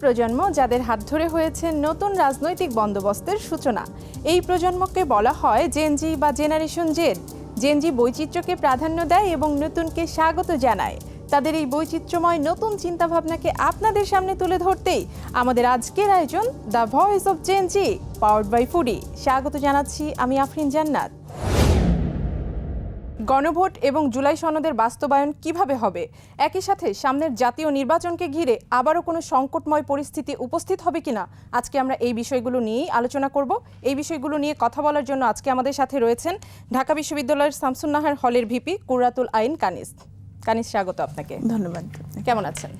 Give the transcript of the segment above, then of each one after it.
প্রজন্ম যাদের হাত ধরে হয়েছে নতুন রাজনৈতিক বন্দোবস্তের সূচনা। এই প্রজন্মকে বলা হয় জেনজি বা জেনারেশন জেড জেনজি বৈচিত্র্যকে প্রাধান্য দেয় এবং নতুনকে স্বাগত জানায়। তাদের এই বৈচিত্র্যময় নতুন চিন্তাভাবনাকে আপনাদের সামনে তুলে ধরতেই আমাদের আজকের আয়োজন the voice of Gen Z powered by Foodie স্বাগত জানাচ্ছি আমি আফরিন জান্নাত। গণভোট এবং জুলাই সনদের বাস্তবায়ন কীভাবে হবে? একই সাথে সামনের জাতীয় নির্বাচনকে ঘিরে আবারও কোনো সংকটময় পরিস্থিতি উপস্থিত হবে কিনা? আজকে আমরা এই বিষয়গুলো নিয়েই আলোচনা করব। এই বিষয়গুলো নিয়ে কথা বলার জন্য আজকে আমাদের সাথে রয়েছেন ঢাকা বিশ্ববিদ্যালয়ের শামসুন্নাহার হলের ভিপি কুরাতুল আইন কানিস। কানিস স্বাগত আপনাকে। ধন্যবাদ। কেমন আছেন?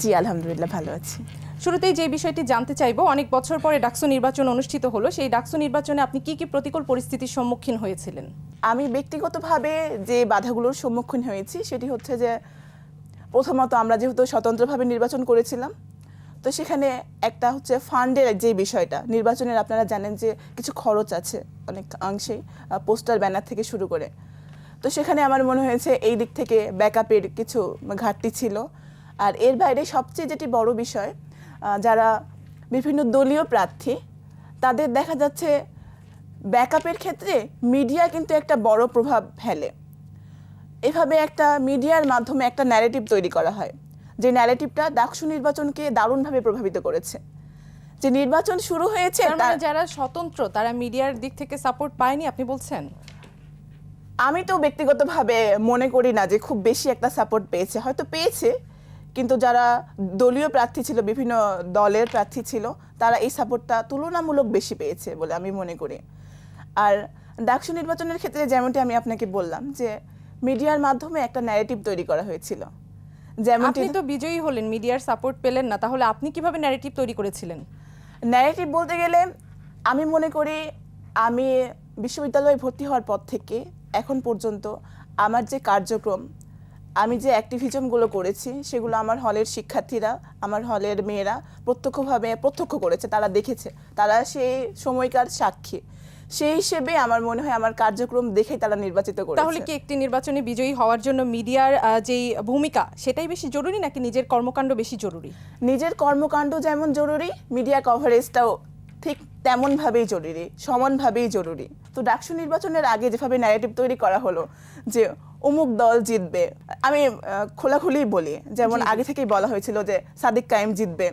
জি আলহামদুলিল্লাহ ভালো আছি। শুরুতেই যে বিষয়টি জানতে চাইব, অনেক বছর পরে ডাকসু নির্বাচন অনুষ্ঠিত হলো, সেই ডাকসু নির্বাচনে আপনি কি কি প্রতিকূল পরিস্থিতির সম্মুখীন হয়েছিলেন? আমি ব্যক্তিগতভাবে যে বাধাগুলোর সম্মুখীন হয়েছি, সেটি হচ্ছে যে প্রথমত আমরা যেহেতু স্বতন্ত্রভাবে নির্বাচন করেছিলাম, তো সেখানে একটা হচ্ছে ফান্ডের যে বিষয়টা, নির্বাচনের আপনারা জানেন যে কিছু খরচ আছে অনেক অংশেই পোস্টার, ব্যানার থেকে শুরু করে। তো সেখানে আমার মনে হয়েছে এই দিক থেকে ব্যাকআপের কিছু ঘাটতি ছিল। আর এর বাইরে সবচেয়ে যেটি বড় বিষয় যারা বিভিন্ন দলীয় প্রার্থী তাদের দেখা যাচ্ছে ব্যাকআপের ক্ষেত্রে মিডিয়া কিন্তু একটা বড় প্রভাব ফেলে। এভাবে একটা মিডিয়ার মাধ্যমে একটা ন্যারেটিভ তৈরি করা হয় যে ন্যারেটিভটা ডাকসু নির্বাচনকে দারুণভাবে প্রভাবিত করেছে। যে নির্বাচন শুরু হয়েছে মানে যারা স্বতন্ত্র তারা মিডিয়ার দিক থেকে সাপোর্ট পায়নি আপনি বলছেন? আমি তো ব্যক্তিগতভাবে মনে করি না যে খুব বেশি একটা সাপোর্ট পেয়েছে। হয়তো পেয়েছে কিন্তু যারা দলীয় প্রার্থী ছিল বিভিন্ন দলের প্রার্থী ছিল তারা এই সাপোর্টটা তুলনামূলক বেশি পেয়েছে বলে আমি মনে করি। আর ডাকসু নির্বাচনের ক্ষেত্রে যেমনটি আমি আপনাকে বললাম যে মিডিয়ার মাধ্যমে একটা ন্যারেটিভ তৈরি করা হয়েছিল। যেমনটি আপনি তো বিজয়ী হলেন মিডিয়ার সাপোর্ট পেলেন না তাহলে আপনি কীভাবে ন্যারেটিভ তৈরি করেছিলেন? ন্যারেটিভ বলতে গেলে আমি মনে করি আমি বিশ্ববিদ্যালয়ে ভর্তি হওয়ার পর থেকে এখন পর্যন্ত আমার যে কার্যক্রম আমি যে অ্যাক্টিভিজমগুলো করেছি সেগুলো আমার হলের শিক্ষার্থীরা আমার হলের মেয়েরা প্রত্যক্ষভাবে প্রত্যক্ষ করেছে তারা দেখেছে। তারা সেই সময়কার সাক্ষী। সেই হিসেবে আমার মনে হয় আমার কার্যক্রম দেখে তারা নির্বাচিত করেছে। তাহলে কি একটি নির্বাচনে বিজয়ী হওয়ার জন্য মিডিয়ার যেই ভূমিকা সেটাই বেশি জরুরি নাকি নিজের কর্মকাণ্ড বেশি জরুরি? নিজের কর্মকাণ্ড যেমন জরুরি মিডিয়া কভারেজটাও ঠিক তেমনভাবেই জরুরি সমানভাবেই জরুরি। তো ডাকসু নির্বাচনের আগে যেভাবে ন্যারেটিভ তৈরি করা হলো যে অমুক দল জিতবে। আমি খোলাখুলি বলি যেমন আগে থেকেই বলা হয়েছিল যে সাদিক কায়েম জিতবে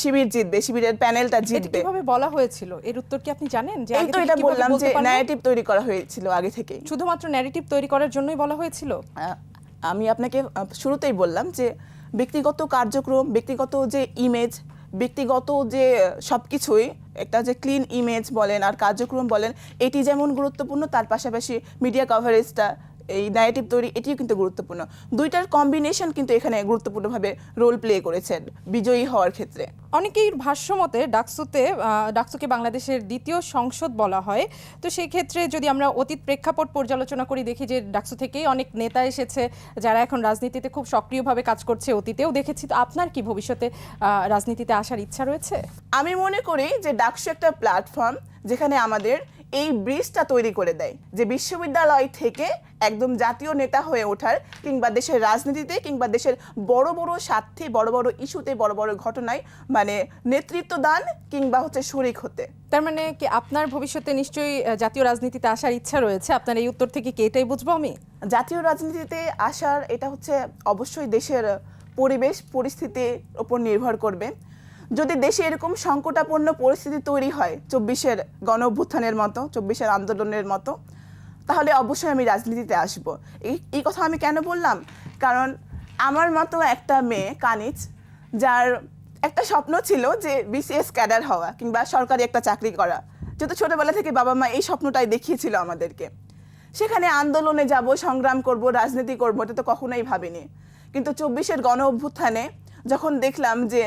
শিবির জিতবে শিবিরের প্যানেলটা জিতবে। কীভাবে বলা হয়েছিল? এর উত্তর কি আপনি জানেন? যে আগে তো এটা বললাম যে ন্যারেটিভ তৈরি করা হয়েছিল আগে থেকেই। শুধুমাত্র ন্যারেটিভ তৈরি করার জন্যই বলা হয়েছিল? আমি আপনাকে শুরুতেই বললাম যে ব্যক্তিগত কার্যক্রম ব্যক্তিগত যে ইমেজ ব্যক্তিগত যে সব কিছুই একটা যে ক্লিন ইমেজ বলেন আর কার্যক্রম বলেন এটি যেমন গুরুত্বপূর্ণ তার পাশাপাশি মিডিয়া কভারেজটা এই ন্যারেটিভ তৈরি এটিও কিন্তু গুরুত্বপূর্ণ। দুইটার কম্বিনেশন কিন্তু এখানে গুরুত্বপূর্ণভাবে রোল প্লে করেছেন বিজয়ী হওয়ার ক্ষেত্রে। অনেকেই ভাষ্যমতে ডাকসুতে ডাকসুকে বাংলাদেশের দ্বিতীয় সংসদ বলা হয়। তো সেই ক্ষেত্রে যদি আমরা অতীত প্রেক্ষাপট পর্যালোচনা করি দেখি যে ডাকসু থেকেই অনেক নেতা এসেছে যারা এখন রাজনীতিতে খুব সক্রিয়ভাবে কাজ করছে অতীতেও দেখেছি। তো আপনার কি ভবিষ্যতে রাজনীতিতে আসার ইচ্ছা রয়েছে? আমি মনে করি যে ডাকসু একটা প্ল্যাটফর্ম যেখানে আমাদের এই ব্রিজটা তৈরি করে দেয় যে বিশ্ববিদ্যালয় থেকে একদম জাতীয় নেতা হয়ে ওঠার কিংবা দেশের রাজনীতিতে কিংবা দেশের বড় বড় স্বার্থে বড় বড় ইস্যুতে বড় বড় ঘটনায় মানে নেতৃত্ব দান কিংবা হচ্ছে শরিক হতে। তার মানে কি আপনার ভবিষ্যতে নিশ্চয়ই জাতীয় রাজনীতিতে আসার ইচ্ছা রয়েছে? আপনার এই উত্তর থেকে কি এটাই বুঝব আমি? জাতীয় রাজনীতিতে আসার এটা হচ্ছে অবশ্যই দেশের পরিবেশ পরিস্থিতির ওপর নির্ভর করবে। যদি দেশে এরকম সংকটাপন্ন পরিস্থিতি তৈরি হয় চব্বিশের গণ অভ্যুত্থানের মতো, চব্বিশের আন্দোলনের মতো, তাহলে অবশ্যই আমি রাজনীতিতে আসব। এই এই কথা আমি কেন বললাম? কারণ আমার মতো একটা মেয়ে, কানিজ, যার একটা স্বপ্ন ছিল যে বিসিএস ক্যাডার হওয়া কিংবা সরকারি একটা চাকরি করা। যেহেতু ছোটোবেলা থেকে বাবা মা এই স্বপ্নটাই দেখিয়েছিল আমাদেরকে। সেখানে আন্দোলনে যাব, সংগ্রাম করব, রাজনীতি করব, এটা তো কখনোই ভাবিনি। কিন্তু চব্বিশের গণ অভ্যুত্থানে যখন দেখলাম যে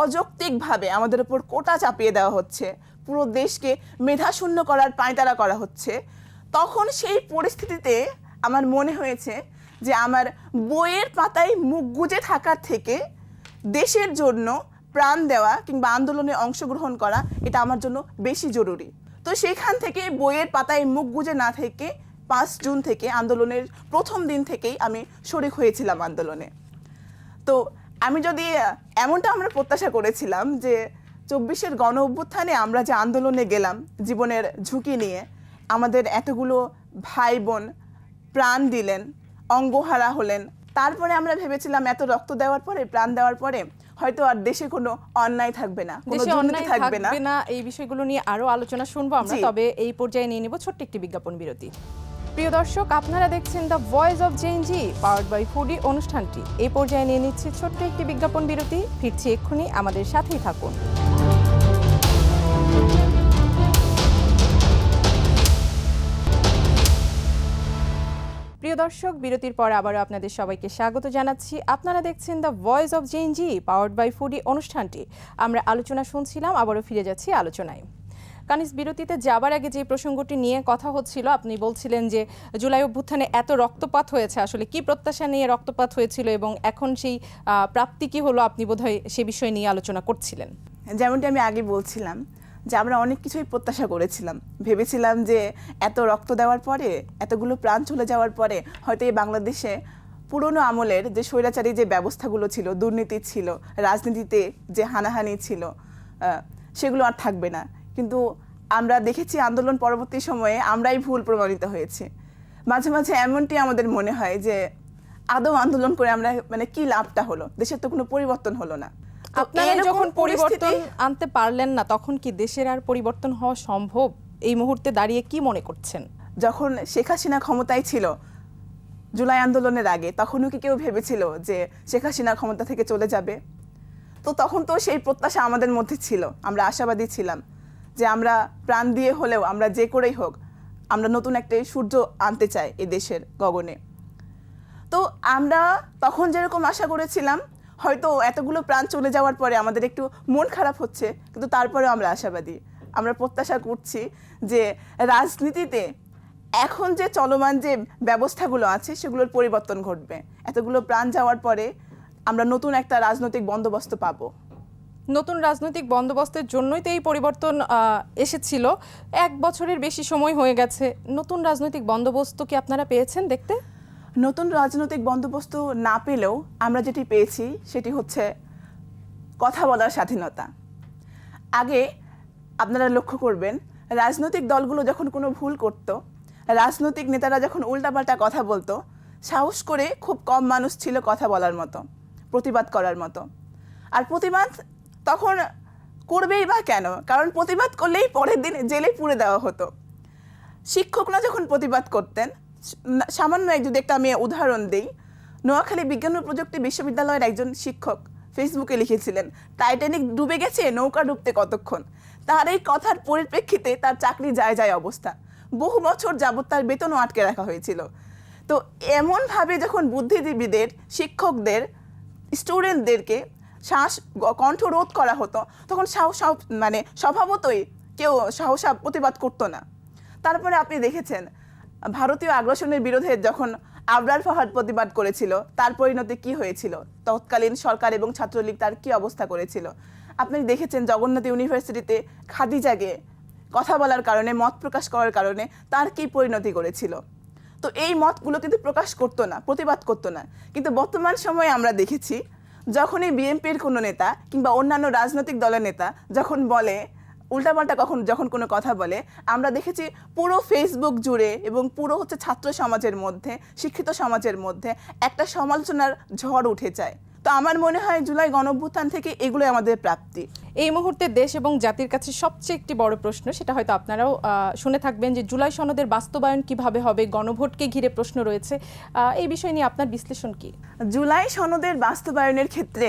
অযৌক্তিকভাবে আমাদের উপর কোটা চাপিয়ে দেওয়া হচ্ছে। পুরো দেশকে মেধাশূন্য করার পাঁয়তারা করা হচ্ছে। তখন সেই পরিস্থিতিতে আমার মনে হয়েছে যে আমার বইয়ের পাতায় মুখ গুজে থাকার থেকে দেশের জন্য প্রাণ দেওয়া কিংবা আন্দোলনে অংশগ্রহণ করা এটা আমার জন্য বেশি জরুরি। তো সেখান থেকে বইয়ের পাতায় মুখ গুজে না থেকে পাঁচ জুন থেকে আন্দোলনের প্রথম দিন থেকেই আমি শরিক হয়েছিলাম আন্দোলনে। তো আমি যদি এমনটা আমরা প্রত্যাশা করেছিলাম যে চব্বিশের গণ অভ্যুত্থানে আমরা যে আন্দোলনে গেলাম জীবনের ঝুঁকি নিয়ে আমাদের এতগুলো ভাই বোন প্রাণ দিলেন অঙ্গহারা হলেন তারপরে আমরা ভেবেছিলাম এত রক্ত দেওয়ার পরে প্রাণ দেওয়ার পরে হয়তো আর দেশে কোনো অন্যায় থাকবে না কোনো দেশে দুর্নীতি অন্যায় থাকবে না। না এই বিষয়গুলো নিয়ে আরও আলোচনা শুনব আমরা তবে এই পর্যায়ে নিয়ে নিব ছোট্ট একটি বিজ্ঞাপন বিরতি। প্রিয় দর্শক, আপনারা দেখছেন the voice of Gen Z powered by Foodie অনুষ্ঠানটি। এই পর্যায়ে নিয়ে নিচ্ছে ছোট্ট একটি বিজ্ঞাপন বিরতি। ফিরছি এক্ষুনি, আমাদের সাথেই থাকুন। প্রিয় দর্শক, বিরতির পর আবারও আপনাদের সবাইকে স্বাগত জানাচ্ছি। আপনারা দেখছেন the voice of Gen Z powered by Foodie অনুষ্ঠানটি। আমরা আলোচনা শুনছিলাম, আবারও ফিরে যাচ্ছি আলোচনায়। কানিস, বিরতিতে যাবার আগে যে প্রসঙ্গটি নিয়ে কথা হচ্ছিল, আপনি বলছিলেন যে জুলাই অভ্যুত্থানে এত রক্তপাত হয়েছে, আসলে কি প্রত্যাশা নিয়ে রক্তপাত হয়েছিল এবং এখন সেই প্রাপ্তি কি হলো আপনি বোধহয় সে বিষয় নিয়ে আলোচনা করছিলেন? যেমনটি আমি আগে বলছিলাম যে আমরা অনেক কিছুই প্রত্যাশা করেছিলাম। ভেবেছিলাম যে এত রক্ত দেওয়ার পরে, এতগুলো প্রাণ চলে যাওয়ার পরে হয়তো এই বাংলাদেশে পুরনো আমলের যে স্বৈরাচারী যে ব্যবস্থাগুলো ছিল, দুর্নীতি ছিল, রাজনীতিতে যে হানাহানি ছিল সেগুলো আর থাকবে না। কিন্তু আমরা দেখেছি আন্দোলন পরবর্তী সময়ে আমরাই ভুল প্রমাণিত হয়েছে। মাঝে মাঝে এমনটি আমাদের মনে হয় যে আদৌ আন্দোলন করে আমরা মানে কি লাভটা হলো? দেশের তো কোনো পরিবর্তন হলো না। আপনারা যখন পরিবর্তন আনতে পারলেন না তখন কি দেশের আর পরিবর্তন হওয়া সম্ভব? এই মুহূর্তে দাঁড়িয়ে কি মনে করছেন? যখন শেখ হাসিনা ক্ষমতায় ছিল জুলাই আন্দোলনের আগে তখনও কি কেউ ভেবেছিল যে শেখ হাসিনা ক্ষমতা থেকে চলে যাবে? তো তখন তো সেই প্রত্যাশা আমাদের মধ্যে ছিল। আমরা আশাবাদী ছিলাম। যে আমরা প্রাণ দিয়ে হলেও আমরা যে করেই হোক, আমরা নতুন একটা সূর্য আনতে চাই এ দেশের গগনে। তো আমরা তখন যেরকম আশা করেছিলাম, হয়তো এতগুলো প্রাণ চলে যাওয়ার পরে আমাদের একটু মন খারাপ হচ্ছে, কিন্তু তারপরেও আমরা আশাবাদী। আমরা প্রত্যাশা করছি যে রাজনীতিতে এখন যে চলমান যে ব্যবস্থাগুলো আছে, সেগুলোর পরিবর্তন ঘটবে। এতগুলো প্রাণ যাওয়ার পরে আমরা নতুন একটা রাজনৈতিক বন্দোবস্ত পাবো। নতুন রাজনৈতিক বন্দোবস্তের জন্যই তো এই পরিবর্তন এসেছিল। এক বছরের বেশি সময় হয়ে গেছে। নতুন রাজনৈতিক বন্দোবস্ত কি আপনারা পেয়েছেন দেখতে? নতুন রাজনৈতিক বন্দোবস্ত না পেলেও আমরা যেটি পেয়েছি সেটি হচ্ছে কথা বলার স্বাধীনতা। আগে আপনারা লক্ষ্য করবেন, রাজনৈতিক দলগুলো যখন কোনো ভুল করত, রাজনৈতিক নেতারা যখন উল্টাপাল্টা কথা বলতো, সাহস করে খুব কম মানুষ ছিল কথা বলার মতো, প্রতিবাদ করার মতো। আর প্রতিবাদ তখন করবেই বা কেন? কারণ প্রতিবাদ করলেই পরের দিন জেলে পুড়ে দেওয়া হতো। শিক্ষকরা যখন প্রতিবাদ করতেন সামান্য এক যদি একটা আমি উদাহরণ দিই, নোয়াখালী বিজ্ঞান ও প্রযুক্তি বিশ্ববিদ্যালয়ের একজন শিক্ষক ফেসবুকে লিখেছিলেন, টাইটানিক ডুবে গেছে, নৌকা ডুবতে কতক্ষণ? তার এই কথার পরিপ্রেক্ষিতে তার চাকরি যায় যায় অবস্থা। বহু বছর যাবত তার বেতনও আটকে রাখা হয়েছিল। তো এমনভাবে যখন বুদ্ধিজীবীদের, শিক্ষকদের স্টুডেন্টদেরকে শ্বাস কণ্ঠ রোধ করা হতো, তখন সাহস মানে স্বভাবতই কেউ সাহসা প্রতিবাদ করতো না। তারপরে আপনি দেখেছেন, ভারতীয় আগ্রাসনের বিরুদ্ধে যখন আবরার ফাহাদ প্রতিবাদ করেছিল, তার পরিণতি কি হয়েছিল? তৎকালীন সরকার এবং ছাত্রলীগ তার কি অবস্থা করেছিল? আপনি দেখেছেন জগন্নাথ ইউনিভার্সিটিতে খাদিজাকে কথা বলার কারণে, মত প্রকাশ করার কারণে তার কি পরিণতি করেছিল? তো এই মতগুলো কিন্তু প্রকাশ করতো না, প্রতিবাদ করতো না। কিন্তু বর্তমান সময়ে আমরা দেখেছি যখনই বিএনপির কোনো নেতা কিংবা অন্যান্য রাজনৈতিক দলের নেতা যখন বলে, উল্টাপাল্টা কখন যখন কোনো কথা বলে, আমরা দেখেছি পুরো ফেসবুক জুড়ে এবং পুরো হচ্ছে ছাত্র সমাজের মধ্যে, শিক্ষিত সমাজের মধ্যে একটা সমালোচনার ঝড় উঠে যায়। তো আমার মনে হয় জুলাই গণঅভ্যুত্থান থেকে এগুলোই আমাদের প্রাপ্তি। এই মুহূর্তে দেশ এবং জাতির কাছে সবচেয়ে একটি বড় প্রশ্ন সেটা হয়তো আপনারাও শুনে থাকবেন যে জুলাই সনদের বাস্তবায়ন কীভাবে হবে গণভোটকে ঘিরে প্রশ্ন রয়েছে। এই বিষয় নিয়ে আপনার বিশ্লেষণ কি? জুলাই সনদের বাস্তবায়নের ক্ষেত্রে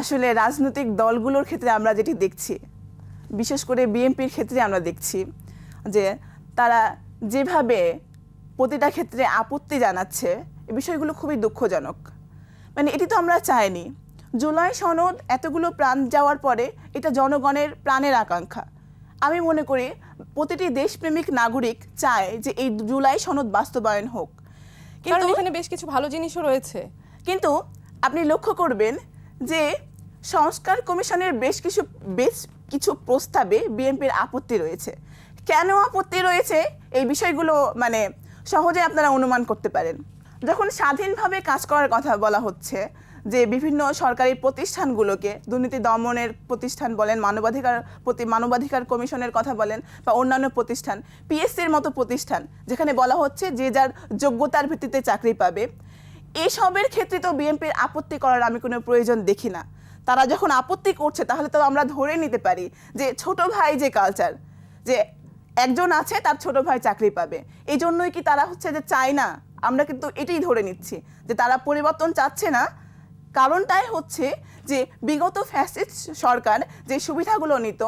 আসলে রাজনৈতিক দলগুলোর ক্ষেত্রে আমরা যেটি দেখছি বিশেষ করে বিএনপির ক্ষেত্রে আমরা দেখছি যে তারা যেভাবে প্রতিটা ক্ষেত্রে আপত্তি জানাচ্ছে এই বিষয়গুলো খুবই দুঃখজনক। মানে এটি তো আমরা চাইনি। জুলাই সনদ এতগুলো প্রাণ যাওয়ার পরে এটা জনগণের প্রাণের আকাঙ্ক্ষা। আমি মনে করি প্রতিটি দেশপ্রেমিক নাগরিক চায় যে এই জুলাই সনদ বাস্তবায়ন হোক। কারণ এখানে বেশ কিছু ভালো জিনিসও রয়েছে। কিন্তু আপনি লক্ষ্য করবেন যে সংস্কার কমিশনের বেশ কিছু বেশ কিছু প্রস্তাবে বিএনপির আপত্তি রয়েছে। কেন আপত্তি রয়েছে? এই বিষয়গুলো মানে সহজে আপনারা অনুমান করতে পারেন। যখন স্বাধীনভাবে কাজ করার কথা বলা হচ্ছে, যে বিভিন্ন সরকারি প্রতিষ্ঠানগুলোকে, দুর্নীতি দমনের প্রতিষ্ঠান বলেন, মানবাধিকার প্রতি, মানবাধিকার কমিশনের কথা বলেন, বা অন্যান্য প্রতিষ্ঠান, পিএসসির মতো প্রতিষ্ঠান, যেখানে বলা হচ্ছে যে যার যোগ্যতার ভিত্তিতে চাকরি পাবে, এসবের ক্ষেত্রে তো বিএনপির আপত্তি করার আমি কোনো প্রয়োজন দেখি না। তারা যখন আপত্তি করছে, তাহলে তো আমরা ধরে নিতে পারি যে ছোট ভাই যে কালচার যে একজন আছে, তার ছোট ভাই চাকরি পাবে। এই জন্যই কি তারা হচ্ছে যে চায় না? আমরা কিন্তু এটাই ধরে নিচ্ছি যে তারা পরিবর্তন চাচ্ছে না। কারণটাই হচ্ছে যে বিগত ফ্যাসিস্ট সরকার যে সুবিধাগুলো নিত,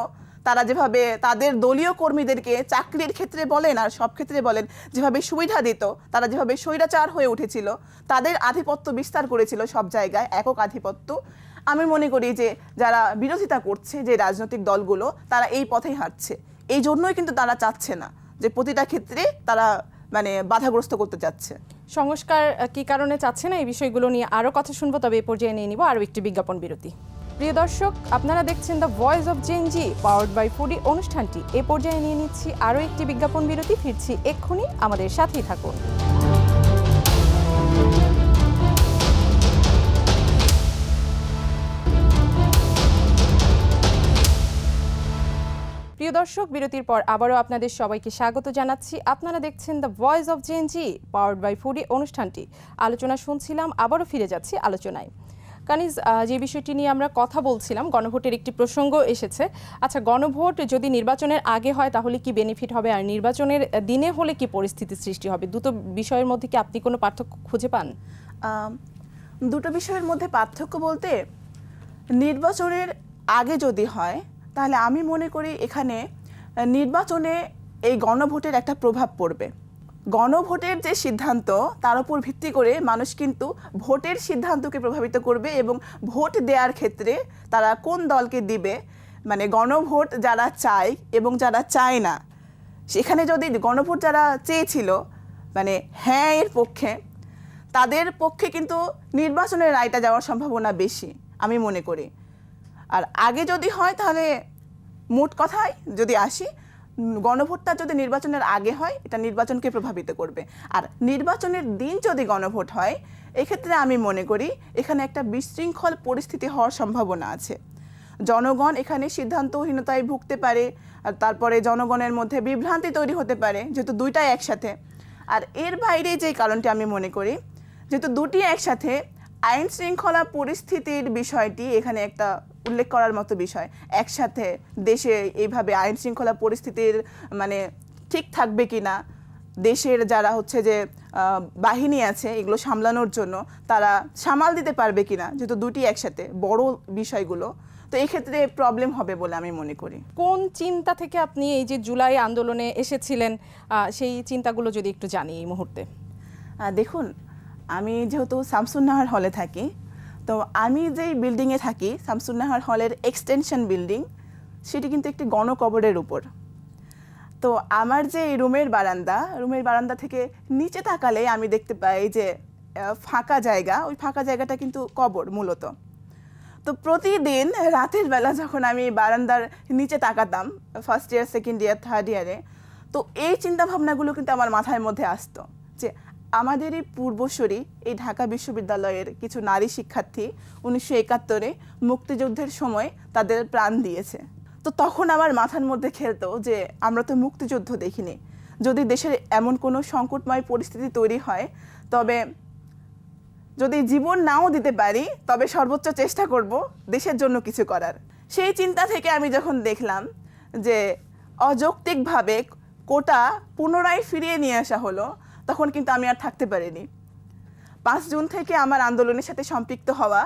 তারা যেভাবে তাদের দলীয় কর্মীদেরকে চাকরির ক্ষেত্রে বলেন আর সব ক্ষেত্রে বলেন, যেভাবে সুবিধা দিত, তারা যেভাবে স্বৈরাচার হয়ে উঠেছিল, তাদের আধিপত্য বিস্তার করেছিল সব জায়গায়, একক আধিপত্য। আমি মনে করি যে যারা বিরোধিতা করছে যে রাজনৈতিক দলগুলো, তারা এই পথেই হাঁটছে। এই জন্যই কিন্তু তারা চাচ্ছে না যে প্রতিটা ক্ষেত্রে তারা মানে বাধাগ্রস্ত করতে চাচ্ছে। সংস্কার কি কারণে চাচ্ছে না এই বিষয়গুলো নিয়ে আরও কথা শুনব, তবে এ পর্যায়ে নিয়ে নিব আরও একটি বিজ্ঞাপন বিরতি। প্রিয় দর্শক, আপনারা দেখছেন the voice of Gen Z powered by Foodie অনুষ্ঠানটি। এ পর্যায়ে নিয়ে নিচ্ছি আরও একটি বিজ্ঞাপন বিরতি, ফিরছি এক্ষুনি, আমাদের সাথেই থাকুন। প্রিয় দর্শক, বিরতির পর আবারও আপনাদের সবাইকে স্বাগত জানাচ্ছি। আপনারা দেখছেন the voice of Gen Z powered by Foodie অনুষ্ঠানটি। আলোচনা শুনছিলাম, আবারও ফিরে যাচ্ছি আলোচনায়। কানিজ যে বিষয়টি নিয়ে আমরা কথা বলছিলাম, গণভোটের একটি প্রসঙ্গ এসেছে। আচ্ছা গণভোট যদি নির্বাচনের আগে হয়, তাহলে কি বেনিফিট হবে? আর নির্বাচনের দিনে হলে কি পরিস্থিতি সৃষ্টি হবে? দুটো বিষয়ের মধ্যে কি আপনি কোনো পার্থক্য খুঁজে পান? দুটো বিষয়ের মধ্যে পার্থক্য বলতে, নির্বাচনের আগে যদি হয় তাহলে আমি মনে করি এখানে নির্বাচনে এই গণভোটের একটা প্রভাব পড়বে। গণভোটের যে সিদ্ধান্ত, তার উপর ভিত্তি করে মানুষ কিন্তু ভোটের সিদ্ধান্তকে প্রভাবিত করবে এবং ভোট দেওয়ার ক্ষেত্রে তারা কোন দলকে দিবে মানে গণভোট যারা চায় এবং যারা চায় না। সেখানে যদি গণভোট যারা চেয়েছিল মানে হ্যাঁ এর পক্ষে, তাদের পক্ষে কিন্তু নির্বাচনের রায়টা যাওয়ার সম্ভাবনা বেশি, আমি মনে করি। আর আগে যদি হয় তাহলে মোট কথায় যদি আসি, গণভোটটা যদি নির্বাচনের আগে হয়, এটা নির্বাচনকে প্রভাবিত করবে। আর নির্বাচনের দিন যদি গণভোট হয়, এক্ষেত্রে আমি মনে করি এখানে একটা বিশৃঙ্খল পরিস্থিতি হওয়ার সম্ভাবনা আছে। জনগণ এখানে সিদ্ধান্তহীনতায় ভুগতে পারে, আর তারপরে জনগণের মধ্যে বিভ্রান্তি তৈরি হতে পারে, যেহেতু দুইটাই একসাথে। আর এর বাইরে যে কারণটি আমি মনে করি, যেহেতু দুটি একসাথে আইন শৃঙ্খলা পরিস্থিতির বিষয়টি এখানে একটা উল্লেখ করার মতো বিষয়। একসাথে দেশে এইভাবে আইন শৃঙ্খলা পরিস্থিতির মানে ঠিক থাকবে কি না দেশের যারা হচ্ছে যে বাহিনী আছে এগুলো সামলানোর জন্য তারা সামাল দিতে পারবে কিনা যেহেতু দুটি একসাথে বড় বিষয়গুলো। তো এক্ষেত্রে প্রবলেম হবে বলে আমি মনে করি। কোন চিন্তা থেকে আপনি এই যে জুলাই আন্দোলনে এসেছিলেন সেই চিন্তাগুলো যদি একটু জানি এই মুহূর্তে। দেখুন আমি যেহেতু শামসুন্নাহার হলে থাকি তো আমি যেই বিল্ডিংয়ে থাকি, শামসুন্নাহার হলের এক্সটেনশন বিল্ডিং সেটি কিন্তু একটি গণকবরের উপর। তো আমার যে রুমের বারান্দা রুমের বারান্দা থেকে নিচে তাকালে আমি দেখতে পাই যে ফাঁকা জায়গা। ওই ফাঁকা জায়গাটা কিন্তু কবর মূলত। তো প্রতিদিন রাতের বেলা যখন আমি বারান্দার নিচে তাকাতাম first year second year third ইয়ারে তো এই চিন্তাভাবনাগুলো কিন্তু আমার মাথার মধ্যে আসতো। আমাদের এই পূর্বসূরি, এই ঢাকা বিশ্ববিদ্যালয়ের কিছু নারী শিক্ষার্থী উনিশশো একাত্তরে মুক্তিযুদ্ধের সময় তাদের প্রাণ দিয়েছে। তো তখন আমার মাথার মধ্যে খেলতো যে, আমরা তো মুক্তিযুদ্ধ দেখিনি। যদি দেশের এমন কোনো সংকটময় পরিস্থিতি তৈরি হয়, তবে যদি জীবন নাও দিতে পারি, তবে সর্বোচ্চ চেষ্টা করব দেশের জন্য কিছু করার। সেই চিন্তা থেকে আমি যখন দেখলাম যে, অযৌক্তিকভাবে কোটা পুনরায় ফিরিয়ে নিয়ে আসা হলো তখন কিন্তু আমি আর থাকতে পারিনি। পাঁচ জুন থেকে আমার আন্দোলনের সাথে সম্পৃক্ত হওয়া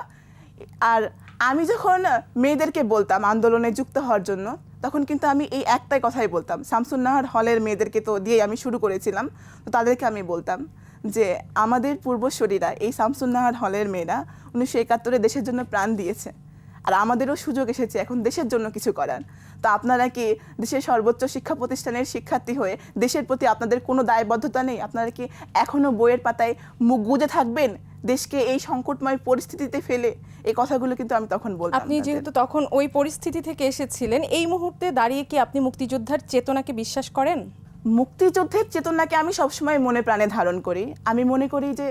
আর আমি যখন মেয়েদেরকে বলতাম আন্দোলনে যুক্ত হওয়ার জন্য, তখন কিন্তু আমি এই একটাই কথাই বলতাম। শামসুন্নাহার হলের মেয়েদেরকে তো দিয়ে আমি শুরু করেছিলাম, তো তাদেরকে আমি বলতাম যে আমাদের পূর্বশরীরা, এই শামসুন্নাহার হলের মেয়েরা উনিশশো একাত্তরে দেশের জন্য প্রাণ দিয়েছে। আর আমাদেরও সুযোগ এসেছে এখন দেশের জন্য কিছু করার। তো আপনারা কি দেশের সর্বোচ্চ শিক্ষা প্রতিষ্ঠানের শিক্ষার্থী হয়ে দেশের প্রতি আপনাদের কোনো দায়বদ্ধতা নেই? আপনারা কি এখনও বইয়ের পাতায় মুখ গুজে থাকবেন? দেশকে এই সংকটময় পরিস্থিতিতে ফেলে? এই কথাগুলো কিন্তু আমি তখন বলতাম আপনি যেহেতু তখন ওই পরিস্থিতি থেকে এসেছিলেন এই মুহূর্তে দাঁড়িয়ে কি আপনি মুক্তিযোদ্ধার চেতনাকে বিশ্বাস করেন? মুক্তিযুদ্ধের চেতনাকে আমি সবসময় মনে প্রাণে ধারণ করি। আমি মনে করি যে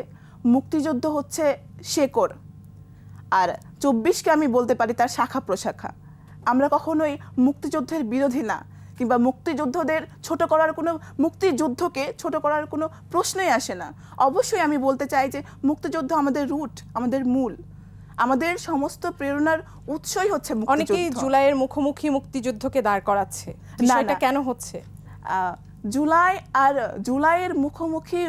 মুক্তিযুদ্ধ হচ্ছে শেকড়। আর চব্বিশকে আমি বলতে পারি তার শাখা প্রশাখা। আমরা কখনোই মুক্তিযুদ্ধের বিরোধী না কিংবা মুক্তিযুদ্ধদের ছোট করার কোনো মুক্তিযুদ্ধকে ছোট করার কোনো প্রশ্নই আসে না। অবশ্যই আমি বলতে চাই যে মুক্তিযুদ্ধ আমাদের রুট আমাদের মূল। আমাদের সমস্ত প্রেরণার উৎসই হচ্ছে অনেকেই জুলাইয়ের মুখোমুখি মুক্তিযুদ্ধকে দাঁড় করাচ্ছে। না। কেন হচ্ছে? আহ, জুলাই আর জুলাইয়ের মুখোমুখি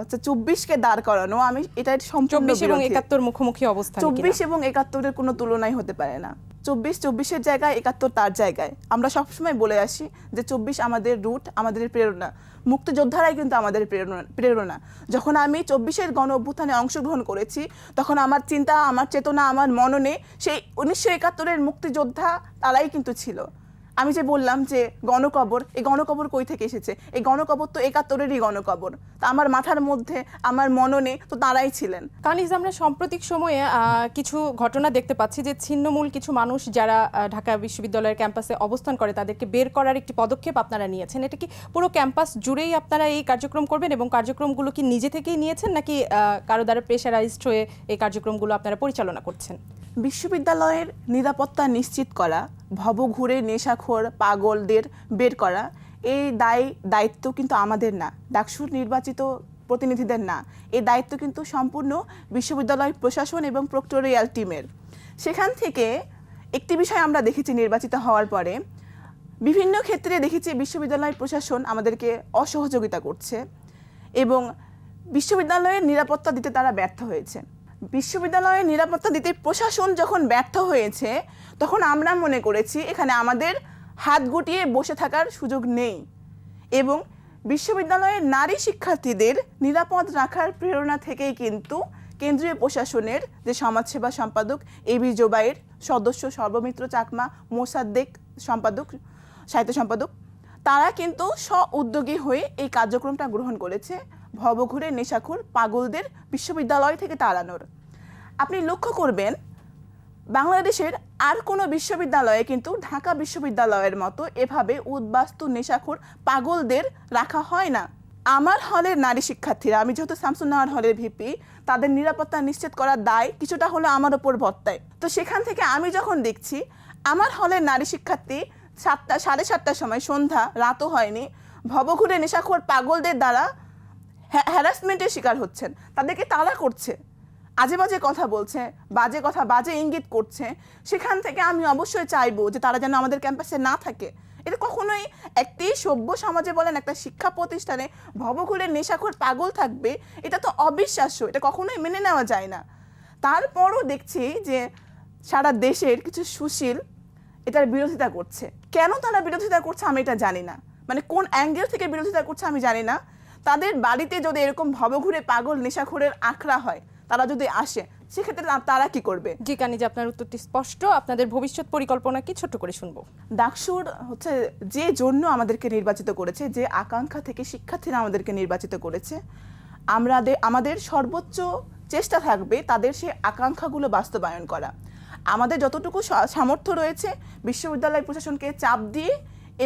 হচ্ছে চব্বিশকে দাঁড় করানো আমি এটা সম্পূর্ণ চব্বিশ এবং একাত্তর মুখোমুখি অবস্থা চব্বিশ এবং একাত্তরের কোনো তুলনাই হতে পারে না। চব্বিশ চব্বিশের জায়গায় একাত্তর তার জায়গায়। আমরা সবসময় বলে আসি যে চব্বিশ আমাদের রুট আমাদের প্রেরণা। মুক্তিযোদ্ধারাই কিন্তু আমাদের প্রেরণা প্রেরণা। যখন আমি চব্বিশের গণ অভ্যুত্থানে অংশগ্রহণ করেছি তখন আমার চিন্তা আমার চেতনা আমার মননে সেই উনিশশো একাত্তরের মুক্তিযোদ্ধা তারাই কিন্তু ছিল। আমি যে বললাম যে গণকবর এই গণকবর কই থেকে এসেছে? এই গণকবর তো একাত্তরেরই গণকবর। তা আমার মাথার মধ্যে আমার মননে তো তারাই ছিলেন। কানিজ আমরা সাম্প্রতিক সময়ে কিছু ঘটনা দেখতে পাচ্ছি যে ছিন্নমূল কিছু মানুষ যারা ঢাকা বিশ্ববিদ্যালয়ের ক্যাম্পাসে অবস্থান করে তাদেরকে বের করার একটি পদক্ষেপ আপনারা নিয়েছেন। এটা কি পুরো ক্যাম্পাস জুড়েই আপনারা এই কার্যক্রম করবেন এবং কার্যক্রমগুলো কি নিজে থেকেই নিয়েছেন নাকি কারও দ্বারা প্রেশারাইজড হয়ে এই কার্যক্রমগুলো আপনারা পরিচালনা করছেন? বিশ্ববিদ্যালয়ের নিরাপত্তা নিশ্চিত করা ভবঘুরে নেশাখোর পাগলদের বের করা। এই দায়, দায়িত্ব কিন্তু আমাদের না। ডাকসুর নির্বাচিত প্রতিনিধিদের না। এই দায়িত্ব কিন্তু সম্পূর্ণ বিশ্ববিদ্যালয় প্রশাসন এবং প্রক্টোরিয়াল টিমের। সেখান থেকে একটি বিষয় আমরা দেখেছি নির্বাচিত হওয়ার পরে। বিভিন্ন ক্ষেত্রে দেখেছি বিশ্ববিদ্যালয় প্রশাসন আমাদেরকে অসহযোগিতা করছে এবং বিশ্ববিদ্যালয়ের নিরাপত্তা দিতে তারা ব্যর্থ হয়েছে। বিশ্ববিদ্যালয়ের নিরাপত্তা দিতে প্রশাসন যখন ব্যর্থ হয়েছে, তখন আমরা মনে করেছি এখানে আমাদের হাত গুটিয়ে বসে থাকার সুযোগ নেই। এবং বিশ্ববিদ্যালয়ের নারী শিক্ষার্থীদের নিরাপদ রাখার প্রেরণা থেকেই কিন্তু কেন্দ্রীয় প্রশাসনের যে সমাজসেবা সম্পাদক এবি জোবাইয়ের সদস্য সর্বমিত্র চাকমা মোসাদ্দেক সম্পাদক, সাহিত্য সম্পাদক, তারা কিন্তু স্ব উদ্যোগী হয়ে এই কার্যক্রমটা গ্রহণ করেছে। ভবঘুরে নেশাখুর পাগলদের বিশ্ববিদ্যালয় থেকে তাড়ানোর। আপনি লক্ষ্য করবেন, বাংলাদেশের আর কোনো বিশ্ববিদ্যালয়ে কিন্তু ঢাকা বিশ্ববিদ্যালয়ের মতো এভাবে উদ্বাস্তু, নেশাখোর পাগলদের রাখা হয় না। আমার হলের নারী শিক্ষার্থীরা, আমি যেহেতু শামসুন্নাহার হলের ভিপি তাদের নিরাপত্তা নিশ্চিত করার দায় কিছুটা হলো আমার ওপর বর্তায়। তো সেখান থেকে আমি যখন দেখছি, আমার হলের নারী শিক্ষার্থী সাতটা, সাড়ে সাতটার সময় সন্ধ্যা, রাতও হয়নি, ভবঘুরে নেশাখোর পাগলদের দ্বারা হ্যারাসমেন্টের শিকার হচ্ছেন, তাদেরকে তাড়া করছে। আজে বাজে কথা বলছে, বাজে কথা, বাজে ইঙ্গিত করছে, সেখান থেকে আমি অবশ্যই চাইব যে তারা যেন আমাদের ক্যাম্পাসে না থাকে। এটা কখনোই একটি সভ্য সমাজে বলেন, একটা শিক্ষা প্রতিষ্ঠানে ভবঘুরে নেশাখোর পাগল থাকবে, এটা তো অবিশ্বাস্য, এটা কখনোই মেনে নেওয়া যায় না। তারপরও দেখছি যে সারা দেশের কিছু সুশীল এটার বিরোধিতা করছে। কেন তারা বিরোধিতা করছে আমি এটা জানি না। মানে কোন অ্যাঙ্গেল থেকে বিরোধিতা করছে আমি জানি না। তাদের বাড়িতে যদি এরকম ভবঘুরে পাগল, নেশাখোরের আখড়া হয় তারা যদি আসে সেক্ষেত্রে তারা কি করবে? জি কানিজ আপনার উত্তরটি স্পষ্ট আপনাদের ভবিষ্যৎ পরিকল্পনা কি ছোট্ট করে শুনব। ডাকসুর হচ্ছে যে জন্য আমাদেরকে নির্বাচিত করেছে যে আকাঙ্ক্ষা থেকে শিক্ষার্থীরা আমাদেরকে নির্বাচিত করেছে আমরা আমাদের সর্বোচ্চ চেষ্টা থাকবে তাদের সেই আকাঙ্ক্ষাগুলো বাস্তবায়ন করা। আমাদের যতটুকু সামর্থ্য রয়েছে বিশ্ববিদ্যালয় প্রশাসনকে চাপ দিয়ে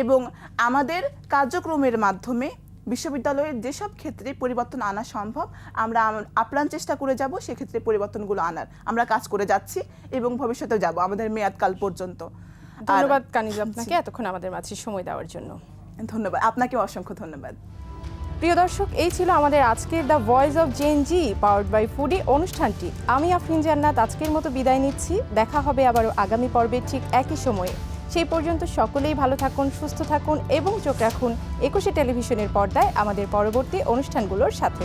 এবং আমাদের কার্যক্রমের মাধ্যমে বিশ্ববিদ্যালয়ের যেসব ক্ষেত্রে পরিবর্তন আনা সম্ভব আমরা আপ্রাণ চেষ্টা করে যাব সেক্ষেত্রে পরিবর্তনগুলো আনার। আমরা কাজ করে যাচ্ছি এবং ভবিষ্যতেও যাব আমাদের মেয়াদকাল পর্যন্ত। ধন্যবাদ কানিজ আপনাকে এতক্ষণ আমাদের মাঝে সময় দেওয়ার জন্য। ধন্যবাদ আপনাকে অসংখ্য ধন্যবাদ। প্রিয় দর্শক এই ছিল আমাদের আজকের the voice of Gen Z powered by Foodie অনুষ্ঠানটি। আমি আফরিন জান্নাত আজকের মতো বিদায় নিচ্ছি। দেখা হবে আবারও আগামী পর্বে ঠিক একই সময়ে। সেই পর্যন্ত সকলেই ভালো থাকুন, সুস্থ থাকুন এবং চোখ রাখুন একুশে টেলিভিশনের পর্দায় আমাদের পরবর্তী অনুষ্ঠানগুলোর সাথে।